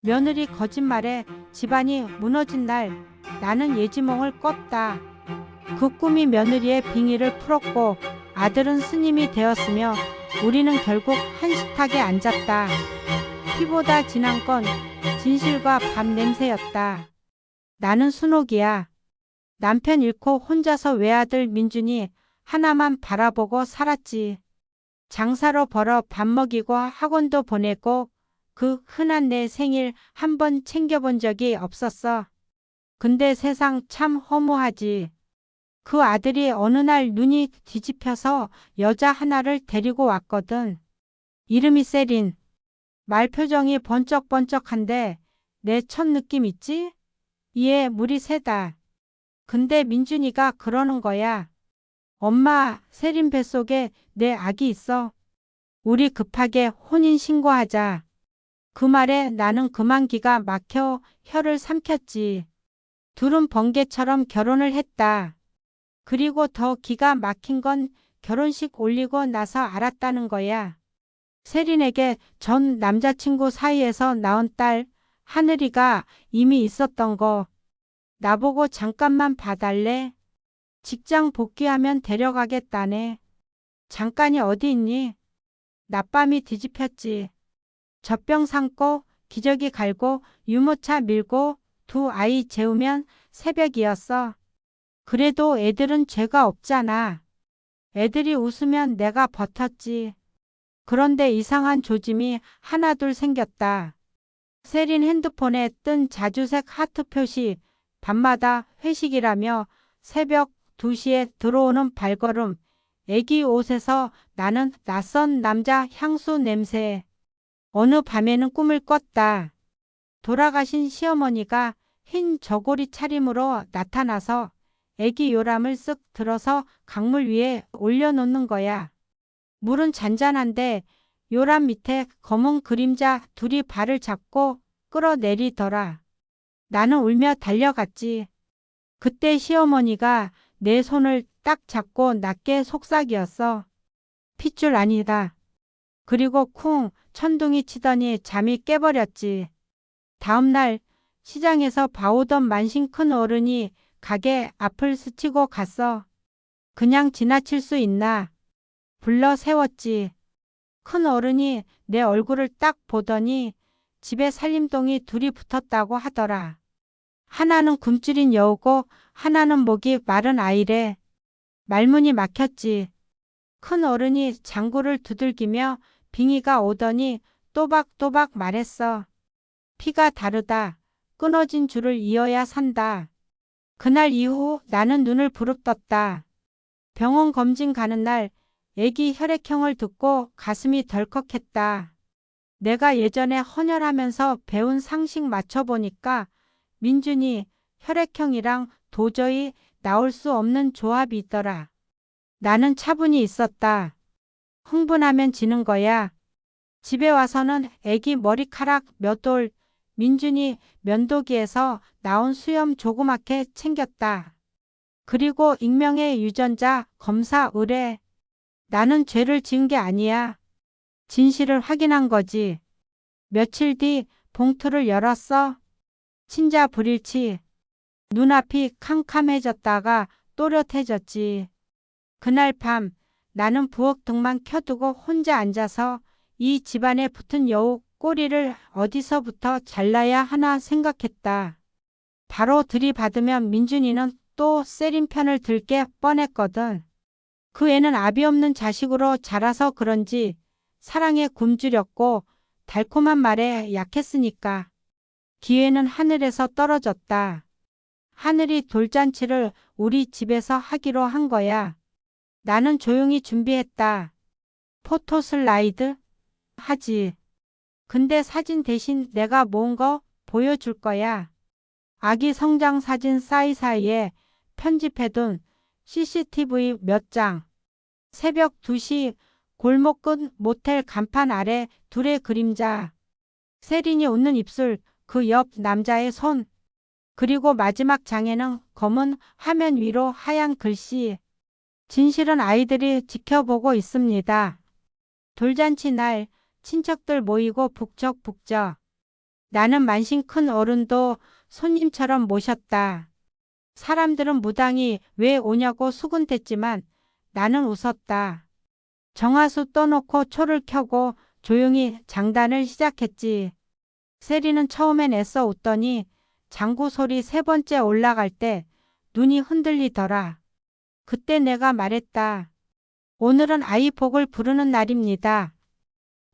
며느리 거짓말에 집안이 무너진 날 나는 예지몽을 꿨다. 그 꿈이 며느리의 빙의를 풀었고 아들은 스님이 되었으며 우리는 결국 한 식탁에 앉았다. 피보다 진한 건 진실과 밥 냄새였다. 나는 순옥이야. 남편 잃고 혼자서 외아들 민준이 하나만 바라보고 살았지. 장사로 벌어 밥 먹이고 학원도 보내고 그 흔한 내 생일 한 번 챙겨본 적이 없었어. 근데 세상 참 허무하지. 그 아들이 어느 날 눈이 뒤집혀서 여자 하나를 데리고 왔거든. 이름이 세린. 말 표정이 번쩍번쩍한데 내 첫 느낌 있지? 이에 물이 새다. 근데 민준이가 그러는 거야. 엄마, 세린 뱃속에 내 아기 있어. 우리 급하게 혼인 신고하자. 그 말에 나는 그만 기가 막혀 혀를 삼켰지. 둘은 번개처럼 결혼을 했다. 그리고 더 기가 막힌 건 결혼식 올리고 나서 알았다는 거야. 세린에게 전 남자친구 사이에서 나온 딸 하늘이가 이미 있었던 거. 나보고 잠깐만 봐달래. 직장 복귀하면 데려가겠다네. 잠깐이 어디 있니? 낮밤이 뒤집혔지. 젖병 삼고 기저귀 갈고 유모차 밀고 두 아이 재우면 새벽이었어. 그래도 애들은 죄가 없잖아. 애들이 웃으면 내가 버텼지. 그런데 이상한 조짐이 하나둘 생겼다. 세린 핸드폰에 뜬 자주색 하트 표시, 밤마다 회식이라며 새벽 2시에 들어오는 발걸음, 애기 옷에서 나는 낯선 남자 향수 냄새. 어느 밤에는 꿈을 꿨다. 돌아가신 시어머니가 흰 저고리 차림으로 나타나서 애기 요람을 쓱 들어서 강물 위에 올려놓는 거야. 물은 잔잔한데 요람 밑에 검은 그림자 둘이 발을 잡고 끌어내리더라. 나는 울며 달려갔지. 그때 시어머니가 내 손을 딱 잡고 낮게 속삭이었어. 핏줄 아니다. 그리고 쿵 천둥이 치더니 잠이 깨버렸지. 다음날 시장에서 봐오던 만신 큰 어른이 가게 앞을 스치고 갔어. 그냥 지나칠 수 있나. 불러 세웠지. 큰 어른이 내 얼굴을 딱 보더니 집에 살림동이 둘이 붙었다고 하더라. 하나는 굶주린 여우고 하나는 목이 마른 아이래. 말문이 막혔지. 큰 어른이 장구를 두들기며 빙의가 오더니 또박또박 말했어. 피가 다르다. 끊어진 줄을 이어야 산다. 그날 이후 나는 눈을 부릅떴다. 병원 검진 가는 날 애기 혈액형을 듣고 가슴이 덜컥했다. 내가 예전에 헌혈하면서 배운 상식 맞춰보니까 민준이 혈액형이랑 도저히 나올 수 없는 조합이 있더라. 나는 차분히 있었다. 흥분하면 지는 거야. 집에 와서는 애기 머리카락 몇 올, 민준이 면도기에서 나온 수염 조그맣게 챙겼다. 그리고 익명의 유전자 검사 의뢰. 나는 죄를 지은 게 아니야. 진실을 확인한 거지. 며칠 뒤 봉투를 열었어. 친자 불일치. 눈앞이 캄캄해졌다가 또렷해졌지. 그날 밤 나는 부엌 등만 켜두고 혼자 앉아서 이 집안에 붙은 여우 꼬리를 어디서부터 잘라야 하나 생각했다. 바로 들이받으면 민준이는 또 세린 편을 들게 뻔했거든. 그 애는 아비 없는 자식으로 자라서 그런지 사랑에 굶주렸고 달콤한 말에 약했으니까 기회는 하늘에서 떨어졌다. 하늘이 돌잔치를 우리 집에서 하기로 한 거야. 나는 조용히 준비했다. 포토 슬라이드? 하지. 근데 사진 대신 내가 모은 거 보여줄 거야. 아기 성장 사진 사이사이에 편집해둔 CCTV 몇 장. 새벽 2시 골목 끝 모텔 간판 아래 둘의 그림자. 세린이 웃는 입술, 그 옆 남자의 손. 그리고 마지막 장에는 검은 화면 위로 하얀 글씨. 진실은 아이들이 지켜보고 있습니다. 돌잔치 날 친척들 모이고 북적북적. 나는 만신 큰 어른도 손님처럼 모셨다. 사람들은 무당이 왜 오냐고 수군댔지만 나는 웃었다. 정화수 떠놓고 초를 켜고 조용히 장단을 시작했지. 세리는 처음엔 애써 웃더니 장구 소리 세 번째 올라갈 때 눈이 흔들리더라. 그때 내가 말했다. 오늘은 아이 복을 부르는 날입니다.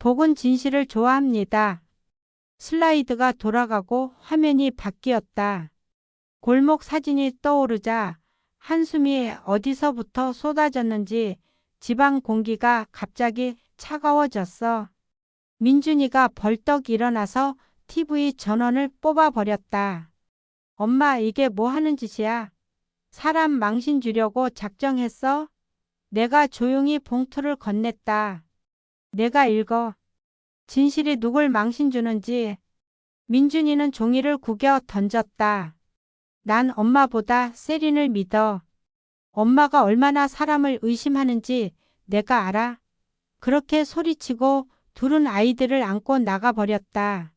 복은 진실을 좋아합니다. 슬라이드가 돌아가고 화면이 바뀌었다. 골목 사진이 떠오르자 한숨이 어디서부터 쏟아졌는지 집안 공기가 갑자기 차가워졌어. 민준이가 벌떡 일어나서 TV 전원을 뽑아버렸다. 엄마 이게 뭐 하는 짓이야? 사람 망신 주려고 작정했어? 내가 조용히 봉투를 건넸다. 내가 읽어. 진실이 누굴 망신 주는지 민준이는 종이를 구겨 던졌다. 난 엄마보다 세린을 믿어. 엄마가 얼마나 사람을 의심하는지 내가 알아. 그렇게 소리치고 둘은 아이들을 안고 나가버렸다.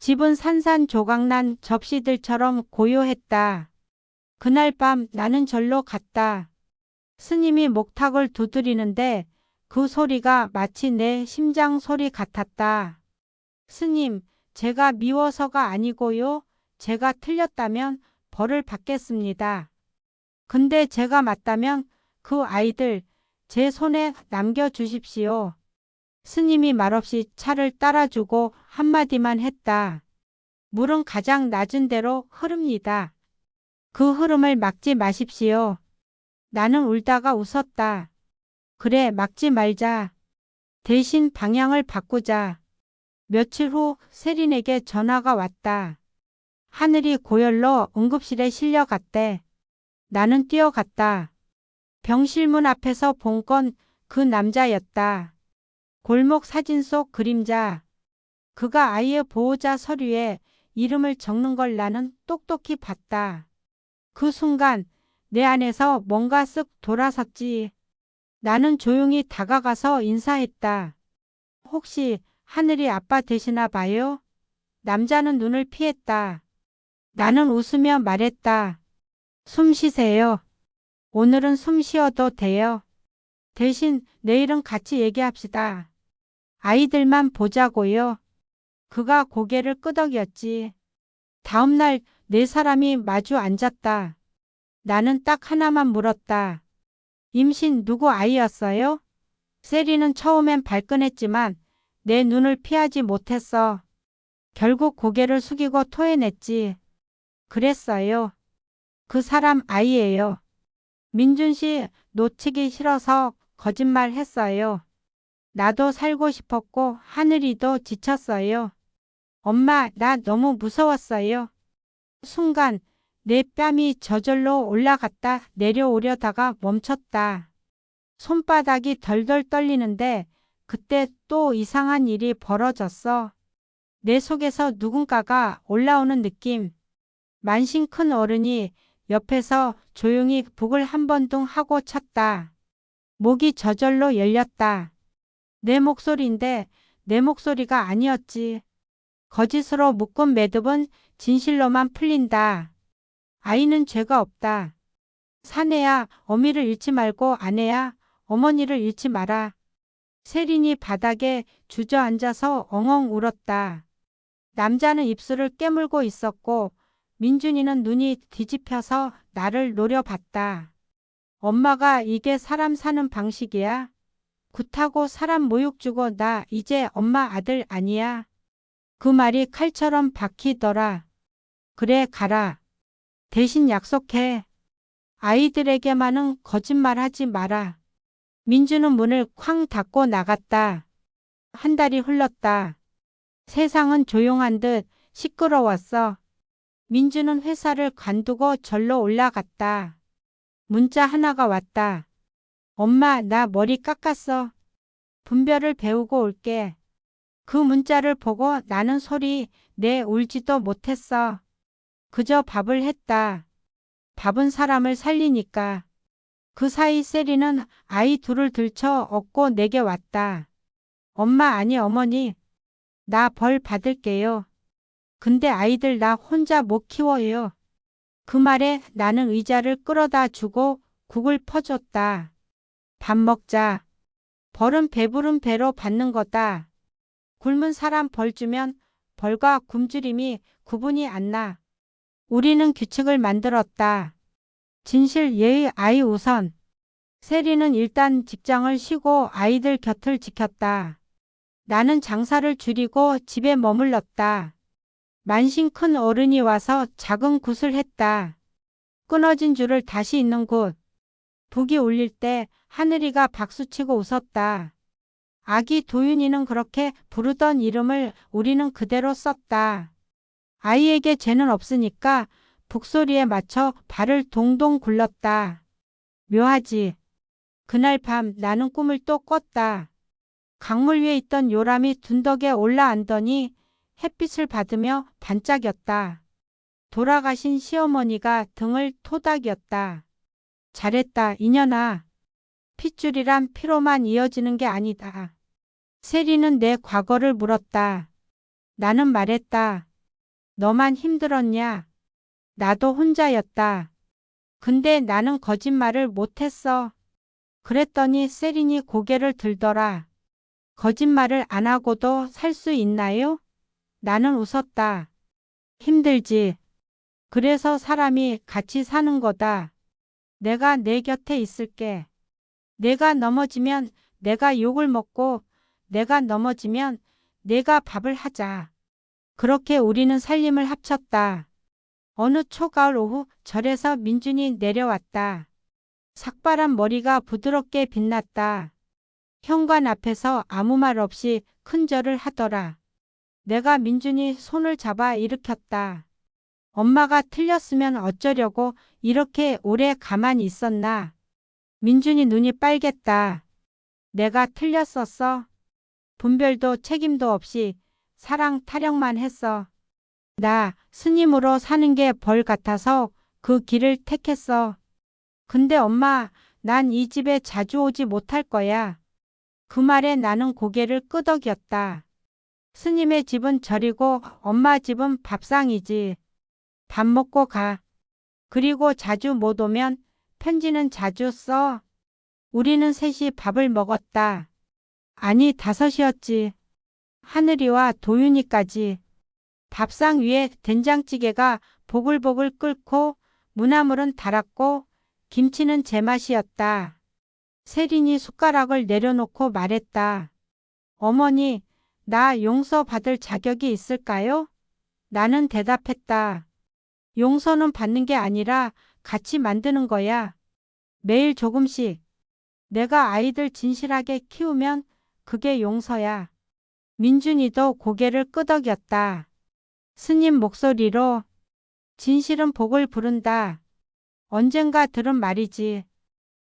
집은 산산조각난 접시들처럼 고요했다. 그날 밤 나는 절로 갔다. 스님이 목탁을 두드리는데 그 소리가 마치 내 심장 소리 같았다. 스님, 제가 미워서가 아니고요. 제가 틀렸다면 벌을 받겠습니다. 근데 제가 맞다면 그 아이들 제 손에 남겨주십시오. 스님이 말없이 차를 따라주고 한마디만 했다. 물은 가장 낮은 데로 흐릅니다. 그 흐름을 막지 마십시오. 나는 울다가 웃었다. 그래, 막지 말자. 대신 방향을 바꾸자. 며칠 후 세린에게 전화가 왔다. 하늘이 고열로 응급실에 실려갔대. 나는 뛰어갔다. 병실문 앞에서 본 건 그 남자였다. 골목 사진 속 그림자. 그가 아이의 보호자 서류에 이름을 적는 걸 나는 똑똑히 봤다. 그 순간 내 안에서 뭔가 쓱 돌아섰지. 나는 조용히 다가가서 인사했다. 혹시 하늘이 아빠 되시나 봐요? 남자는 눈을 피했다. 나는 웃으며 말했다. 숨 쉬세요. 오늘은 숨 쉬어도 돼요. 대신 내일은 같이 얘기합시다. 아이들만 보자고요. 그가 고개를 끄덕였지. 다음 날 네 사람이 마주 앉았다. 나는 딱 하나만 물었다. 임신 누구 아이였어요? 세리는 처음엔 발끈했지만 내 눈을 피하지 못했어. 결국 고개를 숙이고 토해냈지. 그랬어요. 그 사람 아이예요. 민준 씨 놓치기 싫어서 거짓말 했어요. 나도 살고 싶었고 하늘이도 지쳤어요. 엄마, 나 너무 무서웠어요. 순간 내 뺨이 저절로 올라갔다 내려오려다가 멈췄다. 손바닥이 덜덜 떨리는데 그때 또 이상한 일이 벌어졌어. 내 속에서 누군가가 올라오는 느낌. 만신 큰 어른이 옆에서 조용히 북을 한 번둥 하고 쳤다. 목이 저절로 열렸다. 내 목소리인데 내 목소리가 아니었지. 거짓으로 묶은 매듭은 진실로만 풀린다. 아이는 죄가 없다. 사내야 어미를 잃지 말고 아내야 어머니를 잃지 마라. 세린이 바닥에 주저앉아서 엉엉 울었다. 남자는 입술을 깨물고 있었고 민준이는 눈이 뒤집혀서 나를 노려봤다. 엄마가 이게 사람 사는 방식이야? 굿하고 사람 모욕 주고 나 이제 엄마 아들 아니야. 그 말이 칼처럼 박히더라. 그래 가라. 대신 약속해. 아이들에게만은 거짓말하지 마라. 민주는 문을 쾅 닫고 나갔다. 한 달이 흘렀다. 세상은 조용한 듯 시끄러웠어. 민주는 회사를 관두고 절로 올라갔다. 문자 하나가 왔다. 엄마, 나 머리 깎았어. 분별을 배우고 올게. 그 문자를 보고 나는 소리 내 울지도 못했어. 그저 밥을 했다. 밥은 사람을 살리니까. 그 사이 세리는 아이 둘을 들쳐 업고 내게 왔다. 엄마 아니 어머니. 나 벌 받을게요. 근데 아이들 나 혼자 못 키워요. 그 말에 나는 의자를 끌어다 주고 국을 퍼줬다. 밥 먹자. 벌은 배부른 배로 받는 거다. 굶은 사람 벌 주면 벌과 굶주림이 구분이 안 나. 우리는 규칙을 만들었다. 진실 예의 아이 우선. 세리는 일단 직장을 쉬고 아이들 곁을 지켰다. 나는 장사를 줄이고 집에 머물렀다. 만신 큰 어른이 와서 작은 굿을 했다. 끊어진 줄을 다시 잇는 곳. 북이 울릴 때 하늘이가 박수치고 웃었다. 아기 도윤이는 그렇게 부르던 이름을 우리는 그대로 썼다. 아이에게 죄는 없으니까 북소리에 맞춰 발을 동동 굴렀다. 묘하지. 그날 밤 나는 꿈을 또 꿨다. 강물 위에 있던 요람이 둔덕에 올라앉더니 햇빛을 받으며 반짝였다. 돌아가신 시어머니가 등을 토닥였다. 잘했다, 이년아. 핏줄이란 피로만 이어지는 게 아니다. 세리는 내 과거를 물었다. 나는 말했다. 너만 힘들었냐? 나도 혼자였다. 근데 나는 거짓말을 못했어. 그랬더니 세린이 고개를 들더라. 거짓말을 안 하고도 살 수 있나요? 나는 웃었다. 힘들지. 그래서 사람이 같이 사는 거다. 내가 내 곁에 있을게. 내가 넘어지면 내가 욕을 먹고 내가 넘어지면 내가 밥을 하자. 그렇게 우리는 살림을 합쳤다. 어느 초가을 오후 절에서 민준이 내려왔다. 삭발한 머리가 부드럽게 빛났다. 현관 앞에서 아무 말 없이 큰 절을 하더라. 내가 민준이 손을 잡아 일으켰다. 엄마가 틀렸으면 어쩌려고 이렇게 오래 가만히 있었나. 민준이 눈이 빨겠다. 내가 틀렸었어. 분별도 책임도 없이 사랑 타령만 했어. 나 스님으로 사는 게 벌 같아서 그 길을 택했어. 근데 엄마, 난 이 집에 자주 오지 못할 거야. 그 말에 나는 고개를 끄덕였다. 스님의 집은 절이고 엄마 집은 밥상이지. 밥 먹고 가. 그리고 자주 못 오면 편지는 자주 써. 우리는 셋이 밥을 먹었다. 아니 다섯이었지. 하늘이와 도윤이까지. 밥상 위에 된장찌개가 보글보글 끓고 무나물은 달았고 김치는 제맛이었다. 세린이 숟가락을 내려놓고 말했다. 어머니, 나 용서 받을 자격이 있을까요? 나는 대답했다. 용서는 받는 게 아니라 같이 만드는 거야. 매일 조금씩. 내가 아이들 진실하게 키우면 그게 용서야. 민준이도 고개를 끄덕였다. 스님 목소리로 진실은 복을 부른다. 언젠가 들은 말이지.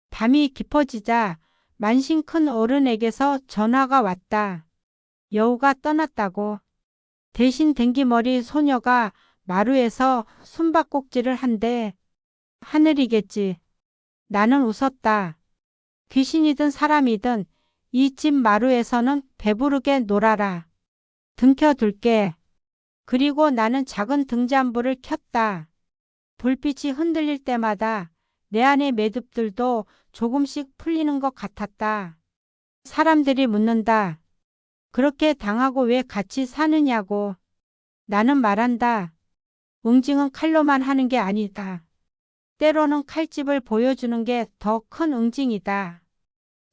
밤이 깊어지자 만신 큰 어른에게서 전화가 왔다. 여우가 떠났다고. 대신 댕기머리 소녀가 마루에서 숨바꼭질을 한대. 하늘이겠지. 나는 웃었다. 귀신이든 사람이든 이 집 마루에서는 배부르게 놀아라. 등켜둘게. 그리고 나는 작은 등잔불을 켰다. 불빛이 흔들릴 때마다 내 안의 매듭들도 조금씩 풀리는 것 같았다. 사람들이 묻는다. 그렇게 당하고 왜 같이 사느냐고. 나는 말한다. 응징은 칼로만 하는 게 아니다. 때로는 칼집을 보여주는 게 더 큰 응징이다.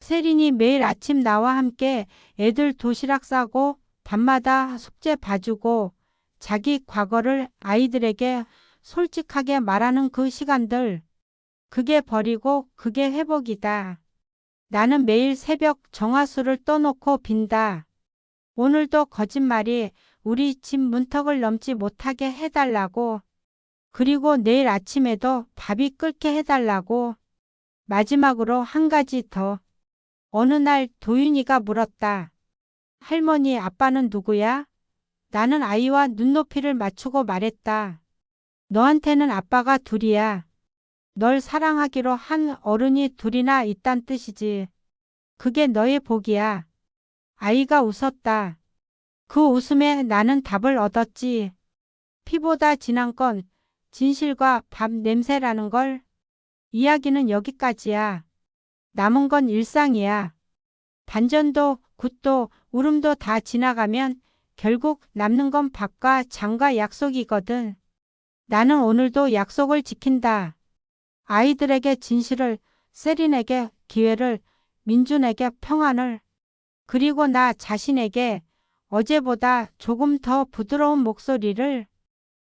세린이 매일 아침 나와 함께 애들 도시락 싸고 밤마다 숙제 봐주고 자기 과거를 아이들에게 솔직하게 말하는 그 시간들. 그게 버리고 그게 회복이다. 나는 매일 새벽 정화수를 떠놓고 빈다. 오늘도 거짓말이 우리 집 문턱을 넘지 못하게 해달라고. 그리고 내일 아침에도 밥이 끓게 해달라고. 마지막으로 한 가지 더. 어느 날 도윤이가 물었다. 할머니 아빠는 누구야? 나는 아이와 눈높이를 맞추고 말했다. 너한테는 아빠가 둘이야. 널 사랑하기로 한 어른이 둘이나 있단 뜻이지. 그게 너의 복이야. 아이가 웃었다. 그 웃음에 나는 답을 얻었지. 피보다 진한 건 진실과 밥 냄새라는 걸. 이야기는 여기까지야. 남은 건 일상이야. 반전도, 굿도, 울음도 다 지나가면 결국 남는 건 밥과 장과 약속이거든. 나는 오늘도 약속을 지킨다. 아이들에게 진실을, 세린에게 기회를, 민준에게 평안을, 그리고 나 자신에게 어제보다 조금 더 부드러운 목소리를